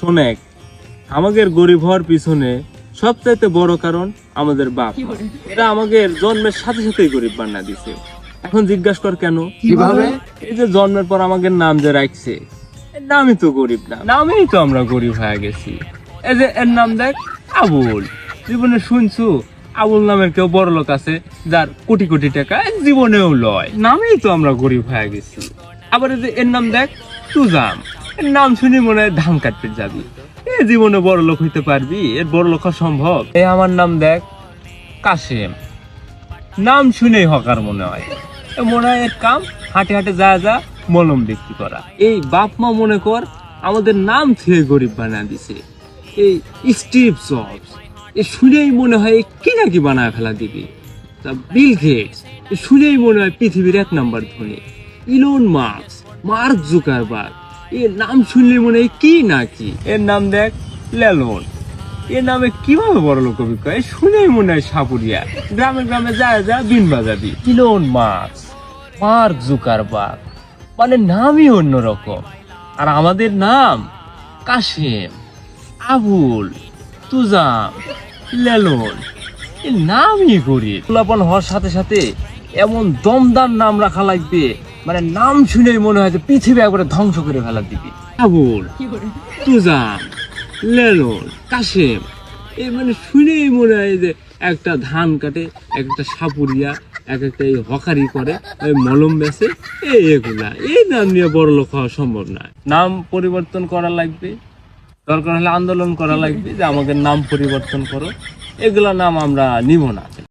শোনেক আমাদের গরিব হওয়ার পিছনে সবচাইতে বড় কারণ আমাদের বাপ। এরা আমাদের জন্মের সাথে সাথেই গরিব বান্না দিছে। এখন জিজ্ঞাসা কর কেন? কীভাবে? এই যে জন্মের পর আমাদের নাম যে রাখছে এর নামই তো গরিব না। নামেই তো আমরা গরিব হয়ে গেছি। এই যে এর নাম দেখ আবুল। জীবনে শুনছো আবুল নামের কেউ বড় লোক আছে যার কোটি কোটি টাকা জীবনেও লয়। নামেই তো আমরা গরিব হয়ে গেছি। আবার এই যে এর নাম দেখ তুজাম। নাম শুনি মনে হয় ধান কাটতে যাবি। এ জীবনে বড় লোক হইতে পারবি এর বড় লোক সম্ভব। এ আমার নাম দেখ কাশেম নাম শুনেই হকার মনে হয়। মনে হয় এর কাম হাটে হাটে যা যা মলম বিক্রি করা। এই বাপ মা মনে কর আমাদের নাম থেকে গরিব বানা দিছে। এই স্টিভ জবস এ শুনেই মনে হয় কি নাকি বানায় ফেলা দিবি। তা বিল গেটস এ শুনেই মনে হয় পৃথিবীর এক নাম্বার ধনী। ইলন মার্কস মার্ক জুকারবার্গ এর নাম শুনলে মনে হয় কি নাকি? এর নাম দেখ লেলন এর নামে কীভাবে বড় লোক অভিজ্ঞ? শুনেই মনে হয় সাপুরিয়া। গ্রামে গ্রামে যা যা বিন বাজাবি। ইলন মার্কস মার্ক জুকারবার্গ মানে নামই অন্যরকম। আর আমাদের নাম কাশেম, আবুল, তুজাম লেলন নামই গরিব। পোলাপন হওয়ার সাথে সাথে এমন দমদার নাম রাখা লাগবে মানে নাম শুনেই মনে হয় যে পৃথিবী একবারে ধ্বংস করে ফেলার দিবি আবুল তুজাম লেলন কাশেম এই মানে শুনেই মনে হয় যে একটা ধান কাটে একটা সাপুরিয়া এক একটা এই হকারি করে ওই মলম বেচে এই এগুলা এই নাম নিয়ে বড় লোক হওয়া সম্ভব না। নাম পরিবর্তন করা লাগবে দরকার হলে আন্দোলন করা লাগবে যে আমাদের নাম পরিবর্তন করো এগুলা নাম আমরা নিব না।